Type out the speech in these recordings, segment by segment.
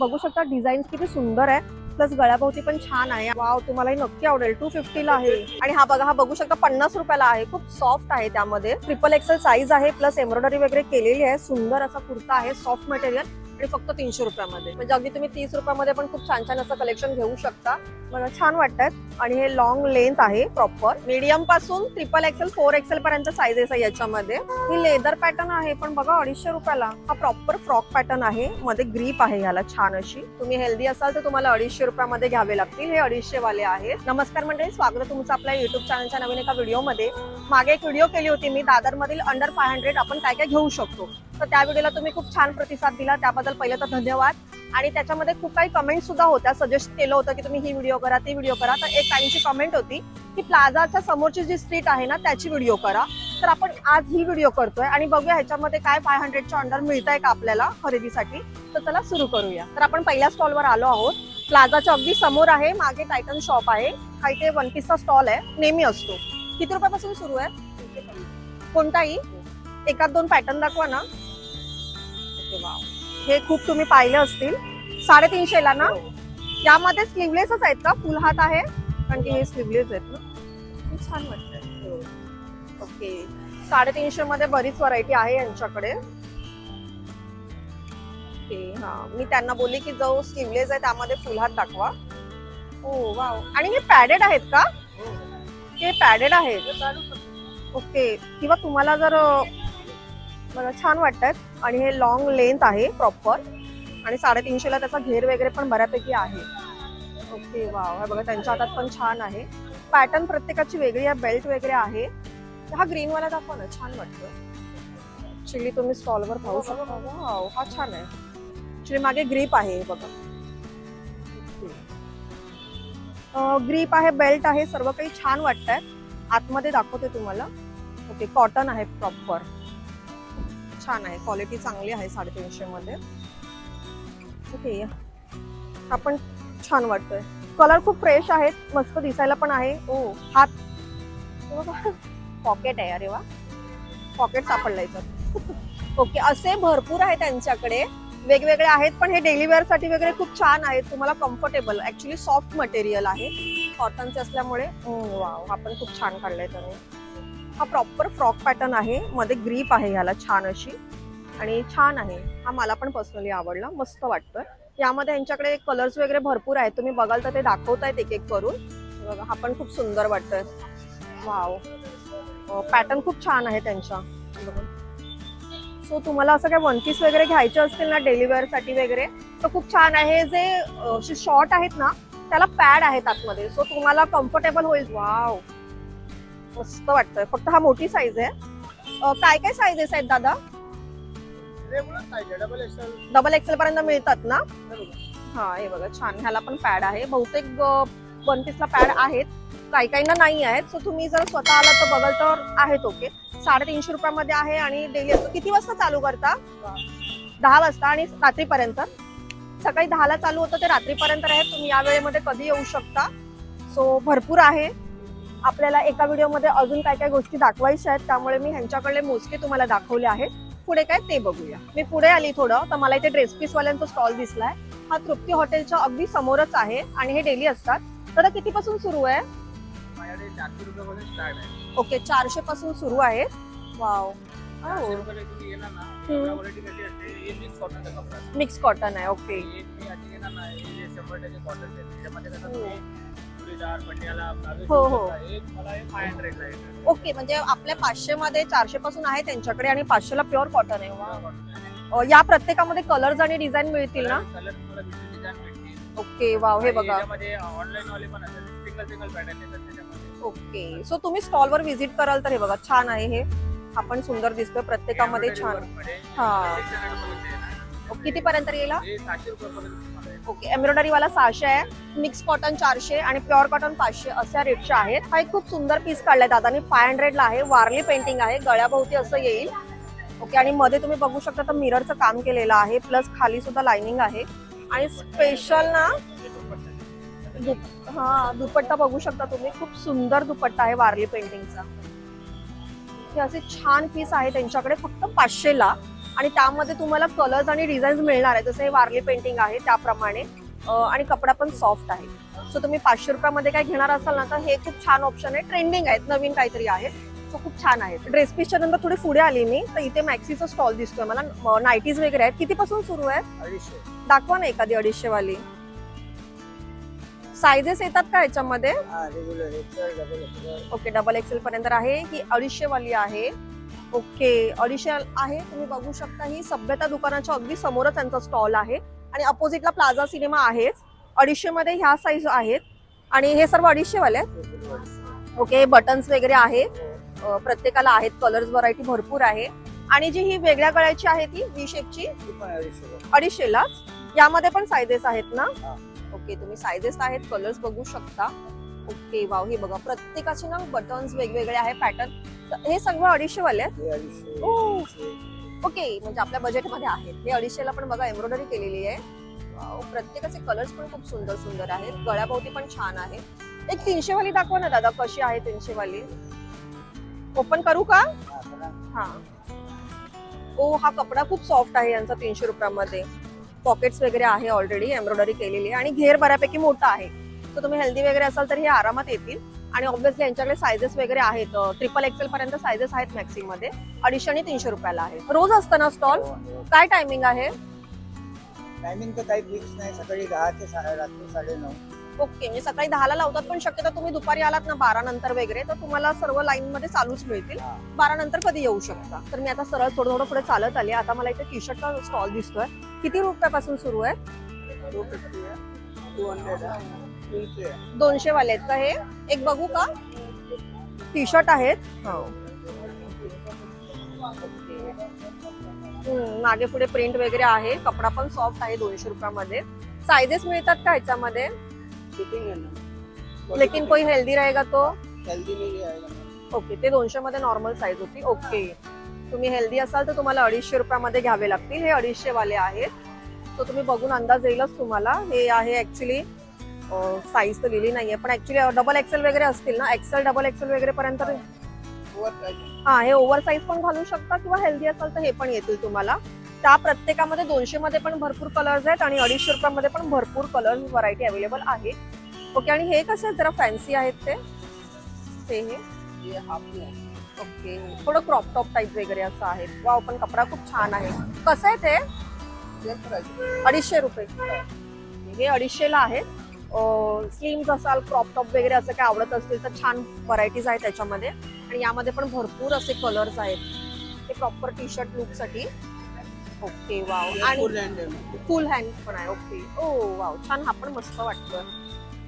बघू शकता डिझाईन किती सुंदर आहे. प्लस गळ्याभोवती पण छान आहे. वाव तुम्हालाही नक्की आवडेल. टू फिफ्टीला आहे. आणि हा बघा हा बघू शकता पन्नास रुपयाला आहे. खूप सॉफ्ट आहे त्यामध्ये. ट्रिपल एक्सेल साईज आहे. प्लस एम्ब्रॉयडरी वगैरे केलेली आहे. सुंदर असा कुर्ता आहे. सॉफ्ट मटेरियल आणि फक्त तीनशे रुपयामध्ये. म्हणजे अगदी तुम्ही तीस रुपयामध्ये पण खूप छान छान असं कलेक्शन घेऊ शकता. मला छान वाटतात आणि हे लॉंग लेंथ आहे प्रॉपर मीडियमपासून ट्रिपल एक्सेल फोर एक्सेल पर्यंत साईजेस आहे याच्यामध्ये. ही लेदर पॅटर्न आहे पण बघा अडीचशे रुपयाला. हा प्रॉपर फ्रॉक पॅटर्न आहे. मध्ये ग्रीप आहे ह्याला छान अशी. तुम्ही हेल्दी असाल तर तुम्हाला अडीचशे रुपयामध्ये घ्यावे लागतील. हे अडीचशे वाले आहेत. नमस्कार मंडळी स्वागत तुमचं आपल्या युट्यूब चॅनलच्या नवीन एका व्हिडिओमध्ये मागे एक व्हिडिओ केली होती मी दादर मधील अंडर फाय हंड्रेड आपण काय काय घेऊ शकतो? तर त्या व्हिडिओला तुम्ही खूप छान प्रतिसाद दिला. त्याबद्दल पहिलं तर धन्यवाद. आणि त्याच्यामध्ये खूप काही कमेंट सुद्धा होत्या. सजेस्ट केलं होतं की तुम्ही ही व्हिडिओ करा ती व्हिडिओ करा. तर एक काहींची कमेंट होती की प्लाझाच्या समोरची जी स्ट्रीट आहे ना त्याची व्हिडिओ करा. तर आपण आज ही व्हिडिओ करतोय आणि बघूया ह्याच्यामध्ये काय फाय हंड्रेडच्या अंडर मिळत आहे का आपल्याला खरेदीसाठी. तर चला सुरू करूया. तर आपण पहिल्या स्टॉलवर आलो आहोत. प्लाझाच्या अगदी समोर आहे मागे टायटन शॉप आहे. हा इथे वन पीसचा स्टॉल आहे. नेहमी असतो. किती रुपयापासून सुरू आहे? कोणताही? एकात दोन पॅटर्न दाखवा ना. हे खूप तुम्ही पाहिले असतील. साडेतीनशे ला ना? यामध्ये स्लीवलेसच आहेत का? फुल हात आहे? कारण की हे स्लीवलेस आहेत ना? खूप छान वाटतं ओके. साडेतीनशे मध्ये बरीच व्हरायटी आहे यांच्याकडे. ओके. हा मी त्यांना बोलली की जो स्लीवलेस आहे त्यामध्ये फुल हात दाखवा. Oh wow. आणि हे पॅडेड आहेत का? हे. पॅडेड आहेत. ओके. किंवा तुम्हाला जर मला छान वाटतात. आणि हे लॉंग लेंथ आहे प्रॉपर आणि साडेतीनशेला त्याचा घेर वगैरे पण बऱ्यापैकी आहे. ओके वाव हे बघा त्यांच्या हातात पण छान आहे. पॅटर्न प्रत्येकाची वेगळी आहे बेल्ट वगैरे आहे. हा ग्रीन वाला दाखवा ना छान वाटतं. ऍक्च्युली तुम्ही स्टॉलवर पाहू शकता. वाव हा छान आहे. ऍक्च्युली मागे ग्रीप आहे हे बघा. ग्रीप आहे बेल्ट आहे सर्व काही छान वाटतंय. आतमध्ये दाखवते तुम्हाला. ओके कॉटन आहे प्रॉपर छान आहे. क्वालिटी चांगली आहे साडेतीनशे मध्ये. ओके आपण पण छान वाटतोय. कलर खूप फ्रेश आहेत. मस्त दिसायला पण आहे. ओ हात पॉकेट आहे अरे वा. पॉकेट सापडलं तर. ओके असे भरपूर आहे त्यांच्याकडे. वेगवेगळे आहेत पण हे डेली वेअरसाठी वगैरे खूप छान आहेत. तुम्हाला कम्फर्टेबल ऍक्च्युली सॉफ्ट मटेरियल आहे. कॉटनचे असल्यामुळे. वाव हा पण खूप छान काढलाय त्याने. हा प्रॉपर फ्रॉक पॅटर्न आहे. मध्ये ग्रीप आहे ह्याला छान अशी. आणि छान आहे. हा मला पण पर्सनली आवडला. मस्त वाटतोय. यामध्ये यांच्याकडे कलर्स वगैरे भरपूर आहेत. तुम्ही बघाल तर ते दाखवतायत एक एक करून. बघा हा पण खूप सुंदर वाटतोय. वाव पॅटर्न खूप छान आहे त्यांच्या. सो तुम्हाला असं काय वन पीस वगैरे घ्यायचे असतील ना डेली साठी वगैरे तर खूप छान आहे. जे शॉर्ट आहेत ना त्याला पॅड आहेत आतमध्ये. सो तुम्हाला कम्फर्टेबल होईल. वाव मस्त वाटतंय. फक्त हा मोठी साईज आहे. काय काय साईजेस आहेत दादा? डबल एक्सेल डबल एक्सेल पर्यंत मिळतात ना? हा हे बघा छान. ह्याला पण पॅड आहे. बहुतेक वन पीसला पॅड आहेत. काही काहींना नाही आहेत. सो तुम्ही जर स्वतः आला तर बघाल तर आहेत ओके साडेतीनशे रुपयामध्ये आहे आणि डेली असतो किती वाजता चालू करता? दहा वाजता आणि रात्रीपर्यंत. सकाळी दहाला चालू होतं ते रात्रीपर्यंत आहे तुम्ही या वेळेमध्ये कधी येऊ शकता. सो भरपूर आहे. आपल्याला एका व्हिडिओमध्ये अजून काय काय गोष्टी दाखवायच्या आहेत त्यामुळे मी ह्यांच्याकडले मोजके तुम्हाला दाखवले आहेत. पुढे काय ते बघूया. मी पुढे आली थोडं तर मला इथे ड्रेस पीस वाल्यांचा स्टॉल दिसलाय. हा तृप्ती हॉटेलच्या अगदी समोरच आहे आणि हे डेली असतात. तर किती पासून सुरू आहे? ओके चारशे पासून सुरू आहे. वाव. मिक्स कॉटन आहे ओके हे हे. ओके म्हणजे आपल्या पाचशे मध्ये चारशे पासून आहे त्यांच्याकडे आणि पाचशेला प्युअर कॉटन आहे. वा. या प्रत्येकामध्ये कलर्स आणि डिझाईन मिळतील ना? ओके वाव हे बघा. ओके सो तुम्ही स्टॉलवर व्हिजिट कराल तर हे बघा छान आहे हे. आपण सुंदर दिसतोय प्रत्येकामध्ये छान. हा. हा? किती पर्यंत येईल ओके एम्ब्रॉयडरी वाला सहाशे आहे. मिक्स कॉटन चारशे आणि प्युअर कॉटन पाचशे अशा रेटच्या आहेत. हा एक खूप सुंदर पीस काढलाय दादानी. फाय हंड्रेड ला आहे. वारली पेंटिंग आहे. गळ्याभोवती असं येईल. ओके आणि मध्ये तुम्ही बघू शकता तर मिररचं काम केलेलं आहे. प्लस खाली सुद्धा लाइनिंग आहे. आणि स्पेशल ना हा दुपट्टा बघू शकता तुम्ही. खूप सुंदर दुपट्टा आहे वारली पेंटिंगचा हे असे छान पीस आहे त्यांच्याकडे. फक्त पाचशे ला आणि त्यामध्ये तुम्हाला कलर्स आणि डिझाईन्स मिळणार आहे जसं हे वारली पेंटिंग आहे त्याप्रमाणे. आणि कपडा पण सॉफ्ट आहे. सो तुम्ही पाचशे रुपयामध्ये काय घेणार असाल ना तर हे खूप छान ऑप्शन आहे. ट्रेंडिंग आहेत. नवीन काहीतरी आहे सो खूप छान आहे ड्रेस पीसच्या नंतर थोडी पुढे आली मी. तर इथे मॅक्सीचा स्टॉल दिसतोय मला. नाईटीज वगैरे आहेत. कितीपासून सुरू आहे? अडीचशे. दाखवा ना एखादी अडीचशे वाली सायझेस येतात का याच्यामध्ये? ओके डबल एक्सेल पर्यंत आहे. ही अडीचशे वाली आहे. ओके. अडीचशे आहे तुम्ही बघू शकता ही सभ्यता दुकानाच्या अगदी समोरच त्यांचा स्टॉल आहे. आणि अपोजिटला प्लाझा सिनेमा आहेच. अडीचशे मध्ये ह्या साईज आहेत. आणि हे सर्व अडीचशे वाले आहेत. ओके बटन्स वगैरे आहे प्रत्येकाला आहेत. कलर्स व्हरायटी भरपूर आहे. आणि जी ही वेगळ्या गळ्याची आहे ती वी शेपची अडीचशेलाच यामध्ये पण सायझेस आहेत ना. ओके तुम्ही सायझेस आहेत कलर्स बघू शकता. ओके वाव हे बघा. प्रत्येकाचे ना बटन्स वेगवेगळे आहे पॅटर्न हे सगळं अडीचशे वाले आहेत? हे. तीनशे. ओके म्हणजे आपल्या बजेटमध्ये आहेत. हे अडीचशेला पण बघा एम्ब्रॉयडरी केलेली आहे. वाव, प्रत्येकाचे कलर्स पण खूप सुंदर सुंदर आहेत. गळ्याभोवती पण छान आहे. एक तीनशे वाली दाखवा ना दादा कशी आहे तीनशे वाली ओपन करू का? हा. हा ओ हा कपडा खूप सॉफ्ट आहे यांचा तीनशे रुपयामध्ये. पॉकेट्स वगैरे आहे ऑलरेडी एम्ब्रॉयडरी केलेली आहे. आणि घेर बऱ्यापैकी मोठा आहे. तर तुम्ही हेल्दी वगैरे असाल तर हे आरामात येतील. आणि ऑब्व्हियसली यांच्याकडे सायझेस वगैरे आहेत. ट्रिपल एक्सेल पर्यंत सायझेस आहेत मॅक्सिममध्ये. अडीचशे आणि तीनशे रुपयाला आहे. रोज असतं ना स्टॉल. काय टायमिंग आहे? टायमिंग तर काही फिक्स नाही. सकाळी दहा ते सा- रात्री साडेनऊ ओके म्हणजे सकाळी दहाला लावतात पण शक्यतो तुम्ही दुपारी आलात ना बारा नंतर वगैरे तर तुम्हाला सर्व लाईन मध्ये चालूच मिळतील. बारा नंतर कधी येऊ शकता? तर मी आता सरळ थोडं थोडं पुढे चालत आली. आता मला इथे टी शर्टचा स्टॉल दिसतोय. किती रुपयापासून सुरू आहे? Two hundred. दोनशे वाले आहेत का हे एक बघू का? टी शर्ट आहेत. हो. मागे पुढे प्रिंट वगैरे आहे. कपडा पण सॉफ्ट आहे दोनशे रुपयामध्ये. सायझेस मिळतात का ह्याच्यामध्ये? लेकिन कोई हेल्दी रहेगा तो? हेल्दी नाही. ओके ते दोनशे मध्ये नॉर्मल साईज होती. ओके तुम्ही हेल्दी असाल तर तुम्हाला अडीचशे रुपयामध्ये घ्यावे लागतील. हे अडीचशे वाले आहेत. तो तुम्ही बघून अंदाज येईलच तुम्हाला. हे आहे ऍक्च्युली साईज तर लिहिली नाहीये पण ऍक्च्युली डबल एक्सेल वगैरे असतील ना? एक्सेल डबल एक्सेल वगैरे पर्यंत. हा हे ओव्हर साईज पण घालू शकता किंवा हेल्दी असाल तर हे पण येतील तुम्हाला. त्या प्रत्येकामध्ये दोनशे मध्ये पण भरपूर कलर्स आहेत आणि अडीचशे रुपयामध्ये पण भरपूर कलर व्हरायटी अवेलेबल आहे. ओके आणि हे कसे आहेत जरा फॅन्सी आहेत ते. ते हे. ओके थोडं क्रॉप टॉप टाईप वगैरे असं आहे. वाव पण कपडा खूप छान आहे. कसं आहे ते. अडीचशे रुपये. हे अडीचशेला आहे स्लीम्स असाल क्रॉप टॉप वगैरे असं काय आवडत असतील तर छान व्हरायटीज आहेत त्याच्यामध्ये. आणि यामध्ये पण भरपूर असे कलर्स आहेत. ते प्रॉपर टी शर्ट लुकसाठी ओके वाव आणि. फुल हँड पण आहे. ओके ओ वाव छान हा पण मस्त वाटतोय.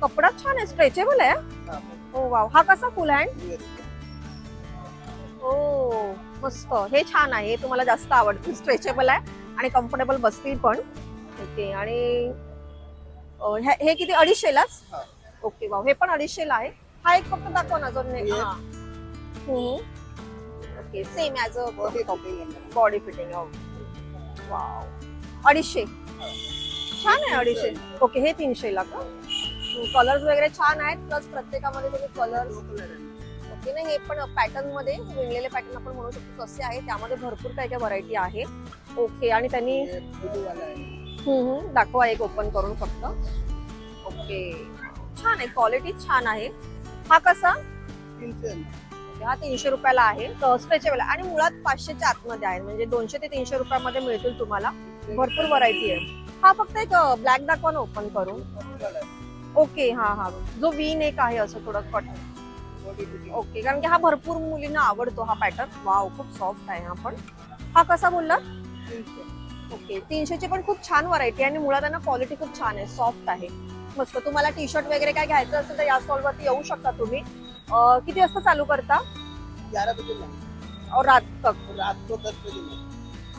कपडा छान आहे. स्ट्रेचेबल आहे? हा, ओ वाव हा कसा फुल हँड हे ओ मस्त. हे छान आहे. हे तुम्हाला जास्त आवडतील स्ट्रेचेबल आहे. आणि कम्फर्टेबल बसतील पण. ओके आणि अं, हे किती? अडीचशेलाच? हा. Okay wow. हे पण अडीचशेला आहे. हा एक फक्त दाखवा ना हे? हा. हम्म. ओके सेम ॲज अ ना. Body fitting wow. अडीचशे. छान आहे अडीचशे. ओके हे तीनशेला का? कलर्स वगैरे छान आहेत प्लस प्रत्येकामध्ये तुम्ही कलर्स. ओके नाही हे पण पॅटर्नमध्ये विणलेले पॅटर्न आपण म्हणू शकतो तसे आहे त्यामध्ये भरपूर काय काय व्हरायटी आहे. ओके आणि त्यांनी blue वाला आहे. दाखवा एक ओपन करून फक्त. ओके छान आहे. क्वालिटी छान आहे. हा कसा? हा तीनशे रुपयाला आहे. स्ट्रेचेबल आणि मुळात पाचशेच्या आतमध्ये आहे. म्हणजे दोनशे ते तीनशे रुपयामध्ये मिळतील तुम्हाला. भरपूर व्हरायटी आहे. हा फक्त एक ब्लॅक दाखवा ना ओपन करून. ओके हा हा. जो वीन एक आहे असं थोडं कट ओके कारण की हा भरपूर मुलींना आवडतो हा पॅटर्न वाव खूप सॉफ्ट आहे हा पण. हा कसा बोलला ओके. तीनशेची पण खूप छान व्हरायटी आणि मुळात त्यांना क्वालिटी खूप छान आहे. सॉफ्ट आहे. मस्त. तुम्हाला टी शर्ट वगैरे काय घ्यायचं असेल तर या स्टॉलवरती येऊ शकता तुम्ही. अं, किती वाजता चालू करता? ग्यारह बजे ना. और रात तक. रात को दस बजे ना.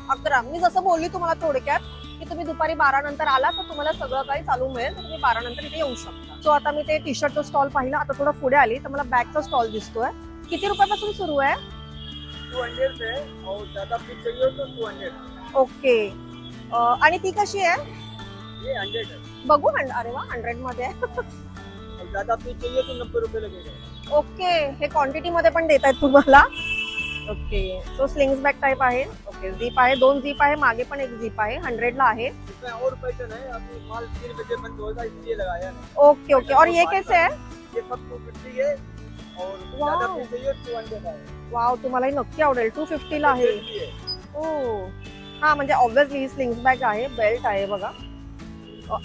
अकरा. मी जसं बोलली तुम्हाला थोडक्यात की तुम्ही दुपारी बारा नंतर आला तर तुम्हाला सगळं काही चालू मिळेल. तर तुम्ही बारा नंतर इथे येऊ शकता. सो आता मी ते टी शर्टचा स्टॉल पाहिला. आता थोडं पुढे आली तर मला बॅगचा स्टॉल दिसतोय. किती रुपयापासून सुरू आहे? 200 से और ज्यादा कुछ चाहिए तो 200 ओके. आणि ती कशी आहे? ये 100 है बघू हंड- अरे वा हंड्रेडमध्ये. आहे. और ज्यादा पीस चाहिए तो नब्बे रुपए लगेगा ओके हे क्वांटिटी मध्ये पण देत आहेत तुम्हाला. Okay. So slings bag type आहे. ओके. झीप आहे दोन झीप आहे मागे पण एक झीप आहे हंड्रेडला आहे. इसमें और पैटर्न है अभी माल तीन बजे बंद होगा इसलिए लगाया है ओके ओके. और ये कैसे है ये सब टू फिफ्टी है और Wow. ज्यादा पीस चाहिए टू हंड्रेड है वाव नक्की आवडेल. टू फिफ्टीला आहे. 250 है. ओ हा म्हणजे ऑब्व्हियसली ही स्लिंग्स बॅग आहे बेल्ट आहे बघा.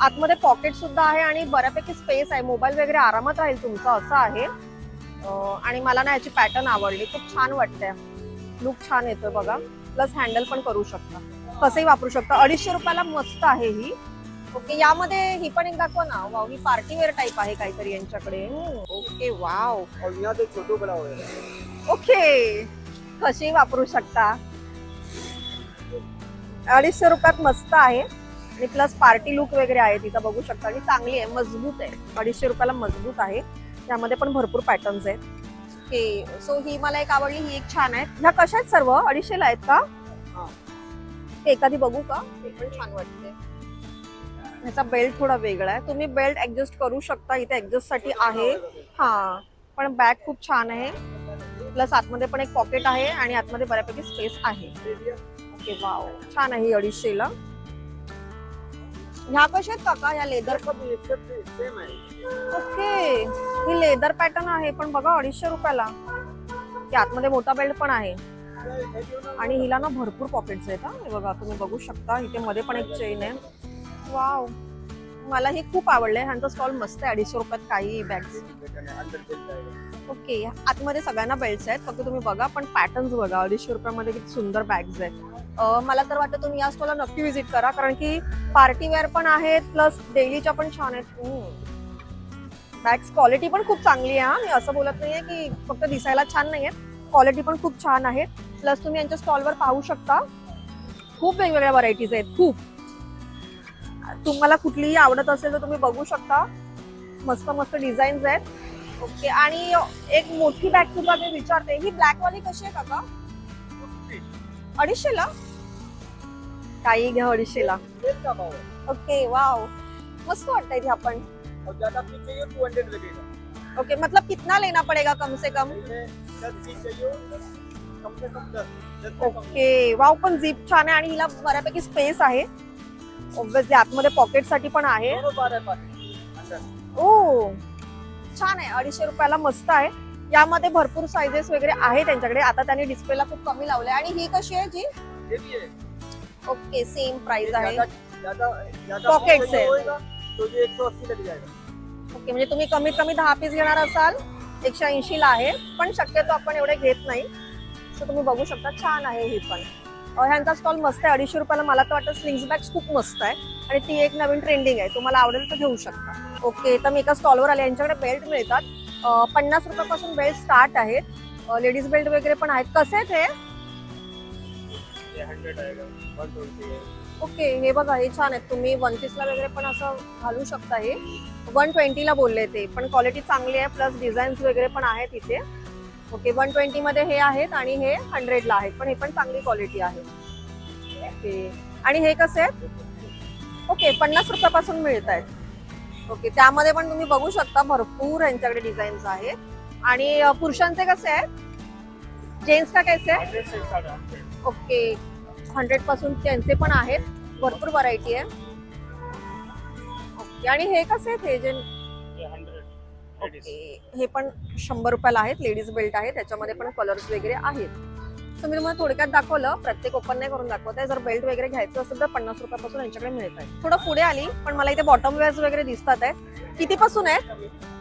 आतमध्ये पॉकेट सुद्धा आहे आणि बऱ्यापैकी स्पेस आहे. मोबाईल वगैरे आरामात राहील तुमचा असं आहे. आणि मला ना याची पॅटर्न आवडली. खूप छान वाटते लुक छान येतोय बघा. प्लस हँडल पण करू शकता. कसंही वापरू शकता. अडीचशे रुपयाला मस्त आहे ही. ओके यामध्ये ही पण एक दाखवा ना. वाव ही पार्टी वेअर टाईप आहे काहीतरी यांच्याकडे. Okay wow. ओके. कशी वापरू शकता? अडीचशे रुपयात मस्त आहे. आणि प्लस पार्टी लुक वगैरे आहे तिचा बघू शकता. आणि चांगली आहे मजबूत आहे. अडीचशे रुपयाला मजबूत आहे. त्यामध्ये पण भरपूर पॅटर्न्स आहेत. ओके सो ही मला एक आवडली ही एक छान आहे. ह्या कशा आहेत सर्व? अडीचशेला आहेत का? हा. ते एखादी बघू का? ते पण छान वाटते ह्याचा बेल्ट थोडा वेगळा आहे. तुम्ही बेल्ट ऍडजस्ट करू शकता इथे ऍडजस्टसाठी आहे. हा पण बॅग खूप छान आहे. प्लस आतमध्ये पण एक पॉकेट आहे आणि आतमध्ये बऱ्यापैकी स्पेस आहे. ओके वाव छान आहे ही अडीचशेला ह्या कशा आहेत काका? ह्या लेदर है ओके. ही लेदर पॅटर्न आहे पण बघा अडीचशे रुपयाला. आतमध्ये मोठा बेल्ट पण आहे. आणि हिला ना भरपूर पॉकेट्स आहेत हा. हे बघा तुम्ही बघू शकता. इथे मध्ये पण एक चेन आहे. वाव मला हे खूप आवडलंय. ह्यांचा स्टॉल मस्त आहे. अडीचशे रुपयात काही बॅग्स ओके आतमध्ये सगळ्यांना बेल्ट्स आहेत. फक्त तुम्ही बघा पण पॅटर्न्स बघा. अडीचशे रुपयामध्ये किती सुंदर बॅग्स आहेत. मला तर वाटतं तुम्ही या स्टॉलला नक्की व्हिजिट करा. कारण की पार्टी वेअर पण आहेत प्लस डेलीच्या पण छान आहेत. बॅग्स क्वालिटी पण खूप चांगली आहे हा. मी असं बोलत नाहीये की फक्त दिसायला छान नाही आहेत क्वालिटी पण खूप छान आहे प्लस तुम्ही यांच्या स्टॉलवर पाहू शकता. खूप वेगवेगळ्या व्हरायटीज आहेत. खूप. तुम्हाला कुठलीही आवडत असेल तर तुम्ही बघू शकता. मस्त मस्त डिझाईन्स आहेत. ओके आणि एक मोठी बॅग सुद्धा मी विचारते. ही ब्लॅक वाली कशी आहे काका? अडीचशेला? काही घ्या अडीचशेला. ओके वाव मस्त वाटतंय ती आपण. ओके मतलब कितना लेना पड़ेगा कम से कम? से ओके वाव पण झीप छान आहे आणि हिला बऱ्यापैकी स्पेस आहे. ऑब्विसली आतमध्ये पॉकेटसाठी पण आहे. ओ छान आहे. अडीचशे रुपयाला मस्त आहे. यामध्ये भरपूर साईजेस वगैरे आहे त्यांच्याकडे. आता त्यांनी डिस्प्लेला खूप कमी लावले आणि ही कशी आहे जी? ओके सेम प्राइस आहे. है। लग जाएगा ओके म्हणजे तुम्ही कमीत कमी दहा पीस घेणार असाल. एकशे ऐंशी ला आहे. पण शक्यतो आपण एवढे घेत नाही. सो तुम्ही बघू शकता. छान आहे ही पण. ह्यांचा स्टॉल मस्त आहे. अडीचशे रुपयाला मला तर वाटतं स्लिंग्स बॅग्स खूप मस्त आहे. आणि ती एक नवीन ट्रेंडिंग आहे. तुम्हाला आवडेल तर घेऊ शकता. ओके तर मी एका स्टॉलवर आले. यांच्याकडे बेल्ट मिळतात. पन्नास रुपयापासून बेल्ट स्टार्ट आहेत. लेडीज बेल्ट वगैरे पण आहेत. कसे आहेत हे? ओके हे बघा हे छान आहेत. तुम्ही वन पीसला वगैरे पण असं घालू शकता हे. वन ट्वेंटीला बोलले ते. पण क्वालिटी चांगली आहे. प्लस डिझाईन्स वगैरे पण आहेत इथे. ओके वन ट्वेंटी मध्ये हे आहेत आणि हे हंड्रेडला आहेत. पण हे पण चांगली क्वालिटी आहे. ओके. आणि हे कसे आहेत? ओके पन्नास रुपयापासून मिळत आहेत. ओके त्यामध्ये पण तुम्ही बघू शकता भरपूर यांच्याकडे डिझाईन्स आहेत. आणि पुरुषांचे कसे आहेत? जेंट्स का कैसे आहे ओके. हंड्रेडपासून त्यांचे पण आहेत. भरपूर व्हरायटी आहे. ओके आणि हे कसे आहेत? हे जे ओके. हे पण शंभर रुपयाला आहेत लेडीज बेल्ट आहे त्याच्यामध्ये पण कलर्स वगैरे आहेत. सो मी तुम्हाला थोडक्यात दाखवलं प्रत्येक ओपन नाही करून दाखवत आहे जर बेल्ट वगैरे घ्यायचं असेल तर पन्नास रुपयापासून यांच्याकडे मिळत आहे थोडं पुढे आली पण मला इथे बॉटम वेअर्स वगैरे दिसतात आहेत. कितीपासून आहेत?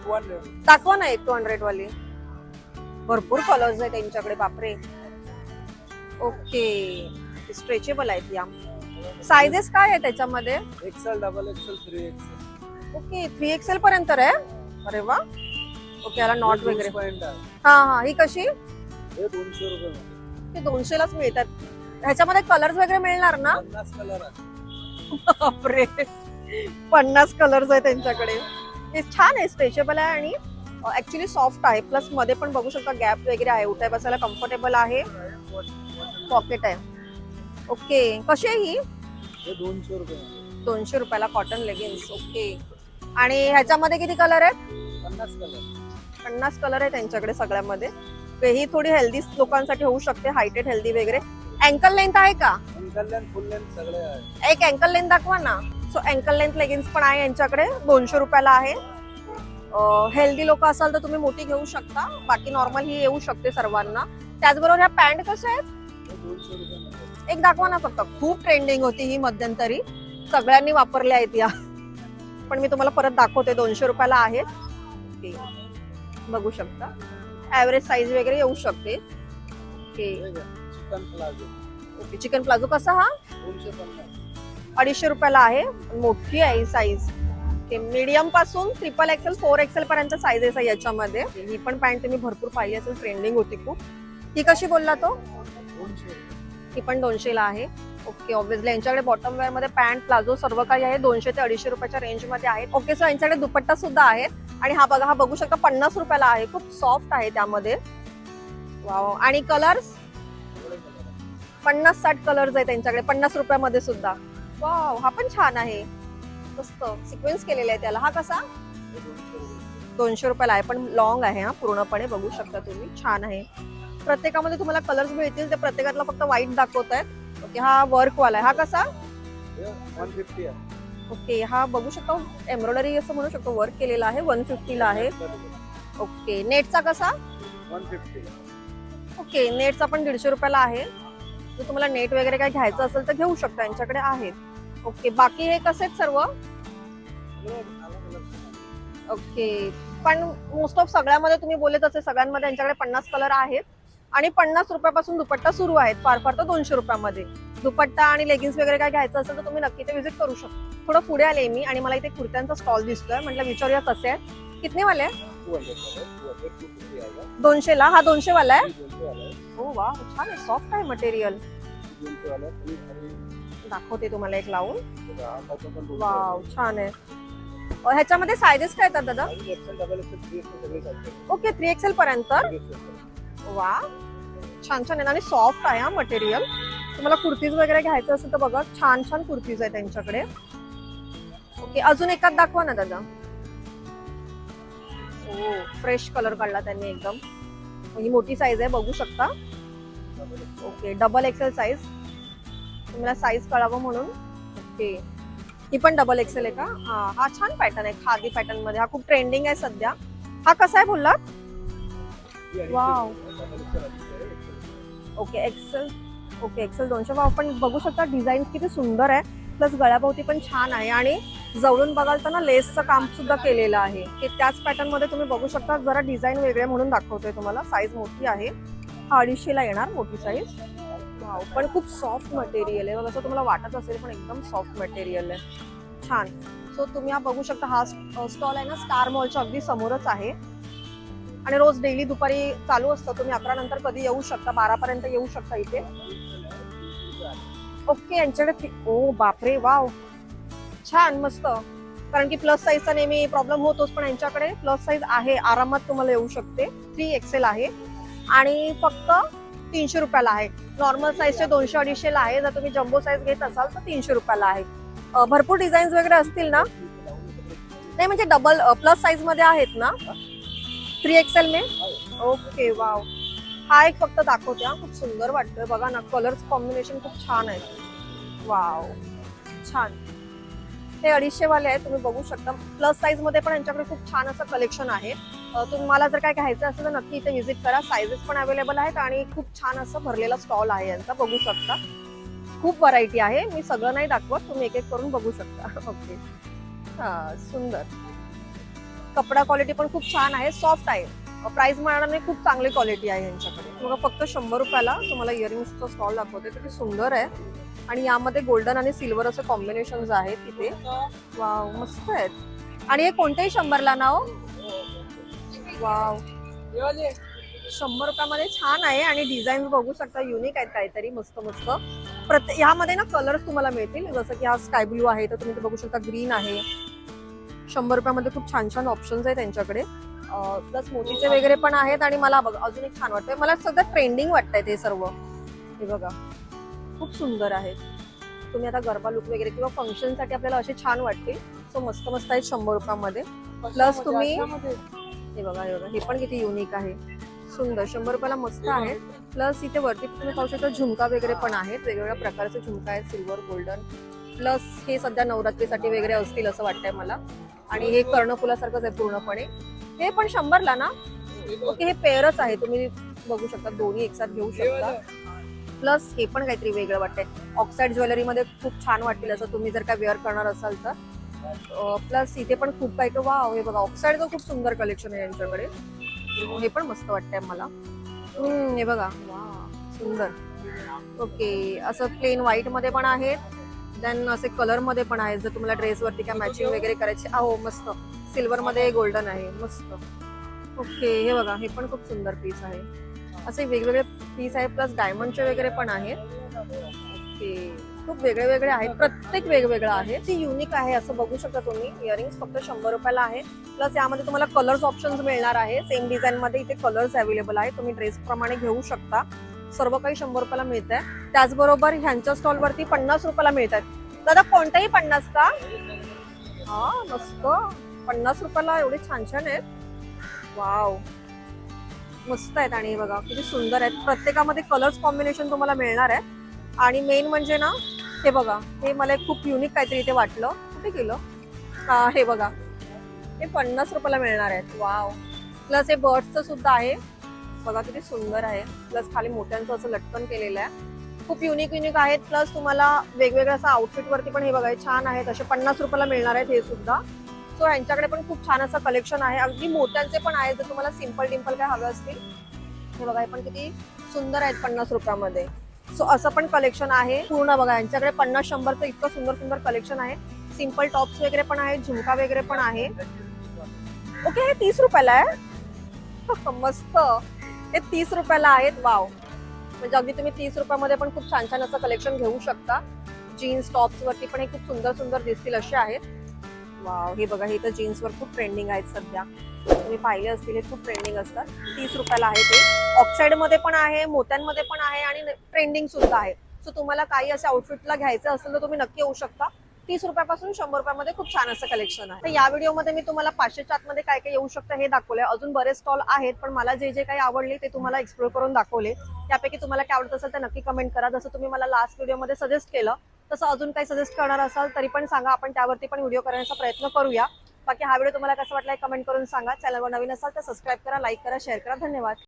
टू हंड्रेड दाखवा ना एक टू हंड्रेड वाली. भरपूर कलर्स आहेत त्यांच्याकडे बापरे. ओके. स्ट्रेचेबल आहेत या. सायझेस काय आहे त्याच्यामध्ये? XL double XL three XL okay three XL पर्यंत आहे. अरे वा. ओके याला नॉट वगैरे. हा हा ही कशी? दोनशे रुपये ते दोनशेलाच मिळतात. ह्याच्यामध्ये कलर्स वगैरे मिळणार ना? बापरे. पन्नास कलर्स आहे त्यांच्याकडे. हे छान आहे स्ट्रेचेबल आहे आणि ऍक्च्युली सॉफ्ट आहे. प्लसमध्ये पण बघू शकता गॅप वगैरे आहे. उठाय बसायला कम्फर्टेबल आहे. पॉकेट आहे. ओके कशी आहे ही? हे दोनशे रुपये दोनशे रुपयाला कॉटन लेगिन्स ओके आणि ह्याच्यामध्ये किती कलर आहेत? पन्नास कलर पन्नास कलर आहे त्यांच्याकडे सगळ्यामध्ये. ओके ही थोडी हेल्दी लोकांसाठी होऊ शकते हायटेड हेल्दी वगैरे. अँकल लेंथ आहे का? फुल सगळे एक अँकल लेंथ दाखवा ना. सो अँकल लेंथ लेगिन्स पण आहे यांच्याकडे. दोनशे रुपयाला आहे. हेल्दी लोक असाल तर तुम्ही मोठी घेऊ शकता. बाकी नॉर्मल ही येऊ शकते सर्वांना. त्याचबरोबर ह्या पॅन्ट कशा आहेत? दोनशे रुपये एक दाखवा ना फक्त. खूप ट्रेंडिंग होती ही मध्यंतरी. सगळ्यांनी वापरल्या आहेत या. पण मी तुम्हाला परत दाखवते. दोनशे रुपयाला आहेत ओके. बघू शकता. ऍव्हरेज साईज वगैरे येऊ शकते. Okay. Chikan palazzo okay. Chikan palazzo कसा हा? अडीचशे रुपयाला आहे. मोठी आहे साईज मीडियमपासून ट्रिपल एक्सेल फोर एक्सेल पर्यंत साईजेस आहे याच्यामध्ये. ही पण पॅन्ट तुम्ही भरपूर पाहिली असेल. ट्रेंडिंग होती खूप. ही कशी बोलला तो? ही पण दोनशेला आहे. ओके ऑब्विसली यांच्याकडे बॉटम वेअरमध्ये पॅन्ट प्लाझो सर्व काही आहे. दोनशे ते अडीचशे रुपयाच्या रेंजमध्ये आहे ओके सो यांच्याकडे दुपट्टा सुद्धा आहे आणि हा बघा हा बघू शकता पन्नास रुपयाला आहे. खूप सॉफ्ट आहे त्यामध्ये. वाव आणि कलर्स पन्नास साठ कलर्स आहे त्यांच्याकडे पन्नास रुपयामध्ये सुद्धा. वाव हा पण छान आहे. मस्त. सिक्वेन्स केलेला आहे त्याला. हा कसा? दोनशे रुपयाला आहे. पण लॉंग आहे हा. पूर्णपणे बघू शकता तुम्ही. छान आहे. प्रत्येकामध्ये तुम्हाला कलर्स मिळतील. ते प्रत्येकातला फक्त व्हाईट दाखवत आहेत ओके हा वर्क वाला आहे. हा कसा? वन फिफ्टी आहे. ओके हा बघू शकता एम्ब्रॉयडरी असं म्हणू शकतो वर्क केलेला आहे वन फिफ्टीला आहे. ओके नेटचा कसा? वन फिफ्टी ओके नेटचा पण दीडशे रुपयाला आहे. जर तुम्हाला नेट वगैरे काय घ्यायचं असेल तर घेऊ शकता यांच्याकडे आहेत ओके बाकी हे कसे आहेत सर्व? ओके पण मोस्ट ऑफ सगळ्यामध्ये तुम्ही बोलत असे सगळ्यांमध्ये यांच्याकडे पन्नास कलर आहेत. आणि पन्नास रुपयापासून दुपट्टा सुरू आहेत. फार फार तर दोनशे रुपयामध्ये. दुपट्टा आणि लेगिन्स वगैरे काय घ्यायचं असेल तर तुम्ही नक्की ते व्हिजिट करू शकता. थोडं पुढे आले मी आणि मला इथे कुर्त्यांचा स्टॉल दिसतोय. म्हटलं विचारूया कसे आहेत. कितने वाले आहे दोनशेला? हा दोनशे वाला आहे? दोनशे हो वा छान आहे. सॉफ्ट आहे मटेरियल दोनशे दाखवते तुम्हाला एक लावून. दोनशे वाव छान आहे. ह्याच्यामध्ये सायझेस काय येतात दादा? आहे. आणि XL, double XL, 3XL सगळे चालते. ओके थ्री एक्सेल पर्यंत. वा छान छान आहे आणि सॉफ्ट आहे हा मटेरियल तुम्हाला कुर्तीज वगैरे घ्यायचं असेल तर बघा छान छान कुर्तीज आहे त्यांच्याकडे. ओके अजून एकात दाखवा ना दादा. हो फ्रेश कलर काढला त्यांनी एकदम. ही मोठी साईज आहे बघू शकता. ओके डबल एक्सेल साईज तुम्हाला साईज कळावं म्हणून. ओके ही पण डबल एक्सेल आहे का? हा हा छान पॅटर्न आहे खादी पॅटर्नमध्ये. हा खूप ट्रेंडिंग आहे सध्या. हा कसा आहे बोलला अडीचशे wow. Okay XL okay XL दोनशे भाव पण बघू शकता डिझाईन किती सुंदर आहे. प्लस गळ्याभोवती पण छान आहे. आणि जवळून बघाल तर ना लेसचं काम सुद्धा केलेलं आहे. की त्याच पॅटर्नमध्ये तुम्ही बघू शकता. जरा डिझाईन वेगळे म्हणून दाखवतोय तुम्हाला. साईज मोठी आहे. हा अडीचशेला येणार मोठी साईज वाव पण खूप सॉफ्ट मटेरियल आहे. जसं तुम्हाला वाटत असेल पण एकदम सॉफ्ट मटेरियल आहे. छान. सो तुम्ही हा बघू शकता हा स्टॉल आहे ना स्टार मॉलच्या अगदी समोरच आहे. आणि रोज डेली दुपारी चालू असतं. तुम्ही अकरा नंतर कधी येऊ शकता बारा पर्यंत येऊ शकता इथे. ओके यांच्याकडे ओ बापरे वाव. छान मस्त. कारण की प्लस साईजचा नेहमी प्रॉब्लेम होतोच पण यांच्याकडे प्लस साईज आहे. आरामात तुम्हाला येऊ शकते. थ्री एक्सेल आहे. आणि फक्त तीनशे रुपयाला आहे. नॉर्मल साईजचे दोनशे अडीचशेला आहे. जर तुम्ही जम्बो साईज घेत असाल तर तीनशे रुपयाला आहे. भरपूर डिझाईन्स वगैरे असतील ना? नाही म्हणजे डबल प्लस साईजमध्ये आहेत ना? थ्री एक्सेल में? ओके वाव हा एक फक्त दाखवते हा खूप सुंदर वाटतोय. बघा ना कलर्स कॉम्बिनेशन खूप छान आहे. वाव छान. हे अडीचशे वाले आहेत तुम्ही बघू शकता. प्लस साईजमध्ये पण यांच्याकडे खूप छान असं कलेक्शन आहे. तुम्हाला जर काय घ्यायचं असेल तर नक्की इथे व्हिजिट करा. साईजेस पण अवेलेबल आहेत आणि खूप छान असं भरलेला स्टॉल आहे यांचा. बघू शकता. खूप व्हरायटी आहे. मी सगळं नाही दाखवत. तुम्ही एक एक करून बघू शकता. ओके हा सुंदर. कपडा क्वालिटी पण खूप छान आहे सॉफ्ट आहे. प्राइस म्हणाने खूप चांगली क्वालिटी आहे यांच्याकडे. बघा फक्त शंभर रुपयाला तुम्हाला इयरिंग्सचा स्टॉल दाखवते किती सुंदर आहे. आणि यामध्ये गोल्डन आणि सिल्वर असे कॉम्बिनेशन आहेत तिथे वाव मस्त आहेत. आणि हे कोणत्याही शंभरला ना हो? वाव शंभर रुपयामध्ये छान आहे आणि डिझाईन बघू शकता युनिक आहेत काहीतरी मस्त मस्त. प्रत्येक ह्यामध्ये ना कलर्स तुम्हाला मिळतील. जसं की हा स्काय ब्लू आहे तर तुम्ही ते बघू शकता ग्रीन आहे. शंभर रुपयामध्ये खूप छान छान ऑप्शन्स आहेत त्यांच्याकडे. प्लस मोतीचे वगैरे पण आहेत आणि मला बघा अजून एक छान वाटतंय. मला सगळं ट्रेंडिंग वाटतंय ते सर्व. हे बघा. खूप सुंदर आहेत. तुम्ही आता गरबा लुक वगैरे किंवा फंक्शनसाठी आपल्याला असे छान वाटतील. सो मस्त मस्त आहेत शंभर रुपयामध्ये. प्लस तुम्ही हे बघा हे बघा. हे पण किती युनिक आहे. सुंदर. शंभर रुपयाला मस्त आहे प्लस इथे वरती तुम्ही पाहू शकता झुमका वगैरे पण आहेत. वेगवेगळ्या प्रकारचे झुमका आहेत. सिल्वर गोल्डन प्लस हे सध्या नवरात्रीसाठी वगैरे असतील असं वाटतंय मला. आणि हे कर्णफुलासारखंच आहे पूर्णपणे. हे पण शंभरला ना? ओके हे पेअरच आहे. तुम्ही बघू शकता दोन्ही एकसाथ घेऊ शकता. प्लस हे पण काहीतरी वेगळं वाटतंय. ऑक्साईड ज्वेलरीमध्ये खूप छान वाटतील असं तुम्ही जर का वेअर करणार असाल तर. प्लस इथे पण खूप काही वाव हे बघा ऑक्साईडचं खूप सुंदर कलेक्शन आहे यांच्याकडे. हे पण मस्त वाटतंय मला. हे बघा वा सुंदर. ओके असं प्लेन व्हाईटमध्ये पण आहेत देन असे कलरमध्ये पण आहेत. जर तुम्हाला ड्रेसवरती काय मॅचिंग वगैरे करायची आहो मस्त. सिल्वरमध्ये गोल्डन आहे. मस्त. ओके हे बघा. हे पण खूप सुंदर पीस आहे. असे वेगवेगळे पीस आहेत प्लस डायमंडचे वगैरे पण आहेत. ओके खूप वेगळे वेगळे आहेत. प्रत्येक वेगवेगळं आहे. ती युनिक आहे असं बघू शकता तुम्ही. इयरिंग्स फक्त शंभर रुपयाला आहे. प्लस यामध्ये तुम्हाला कलर्स ऑप्शन्स मिळणार आहे. सेम डिझाईनमध्ये इथे कलर्स अवेलेबल आहे. तुम्ही ड्रेसप्रमाणे घेऊ शकता. सर्व काही शंभर रुपयाला मिळत आहे त्याचबरोबर ह्यांच्या स्टॉल वरती पन्नास रुपयाला मिळत आहेत दादा कोणताही पन्नास का? हा मस्त. पन्नास रुपयाला एवढे छान छान आहेत. वाव. मस्त आहेत आणि हे बघा किती सुंदर आहेत. प्रत्येकामध्ये कलर्स कॉम्बिनेशन तुम्हाला मिळणार आहे. आणि मेन म्हणजे ना हे बघा हे मला एक खूप युनिक काहीतरी इथे वाटलं. कुठे केलं हा हे बघा. हे पन्नास रुपयाला मिळणार आहेत. वाव. प्लस हे बर्ड्सचं सुद्धा आहे. बघा किती सुंदर आहे. प्लस खाली मोठ्यांचं असं लटकन केलेलं आहे. खूप युनिक युनिक आहेत. प्लस तुम्हाला वेगवेगळ्या असं आउटफिट वरती पण हे बघा छान आहेत. असे पन्नास रुपयाला मिळणार आहेत हे सुद्धा. सो यांच्याकडे पण खूप छान असं कलेक्शन आहे. अगदी मोठ्यांचे पण आहेत. जर तुम्हाला सिंपल डिम्पल काय हवे असतील. हे बघा हे पण किती सुंदर आहेत पन्नास रुपयामध्ये. सो असं पण कलेक्शन आहे. पूर्ण बघा यांच्याकडे पन्नास शंभरचं इतकं सुंदर सुंदर कलेक्शन आहे. सिंपल टॉप्स वगैरे पण आहेत. झुमका वगैरे पण आहे. ओके हे तीस रुपयाला आहे. मस्त. हे तीस रुपयाला आहेत वाव. म्हणजे अगदी तुम्ही तीस रुपयामध्ये पण खूप छान छान असं कलेक्शन घेऊ शकता. जीन्स टॉप्स वरती पण हे खूप सुंदर सुंदर दिसतील असे आहेत. वाव हे बघा हे तर जीन्सवर खूप ट्रेंडिंग आहेत सध्या. तुम्ही पाहिले असतील हे खूप ट्रेंडिंग असतात. तीस रुपयाला आहे ते. ऑक्साईडमध्ये पण आहे मोत्यांमध्ये पण आहे आणि ट्रेंडिंग सुद्धा आहे. सो तुम्हाला काही असे आउटफिटला घ्यायचं असेल तर तुम्ही नक्की येऊ शकता. तीस रुपयापासून शंभर रुपयामध्ये खूप छान असं कलेक्शन आहे. तर या व्हिडिओमध्ये मी तुम्हाला पाचशेच्या आतमध्ये काय काय येऊ शकतं हे दाखवलंय. अजून बरेच स्टॉल आहेत पण मला जे जे काही आवडले ते तुम्हाला एक्सप्लोर करून दाखवले. त्यापैकी तुम्हाला काय आवडत असेल तर नक्की कमेंट करा. जसं तुम्ही मला लास्ट व्हिडिओमध्ये सजेस्ट केलं तसं अजून काही सजेस्ट करणार असाल तरी पण सांगा. आपण त्यावरती पण व्हिडिओ करण्याचा प्रयत्न करूया. बाकी हा व्हिडिओ तुम्हाला कसं वाटलाय कमेंट करून सांगा. चॅनलवर नवीन असाल तर सबस्क्राईब करा लाईक करा शेअर करा. धन्यवाद.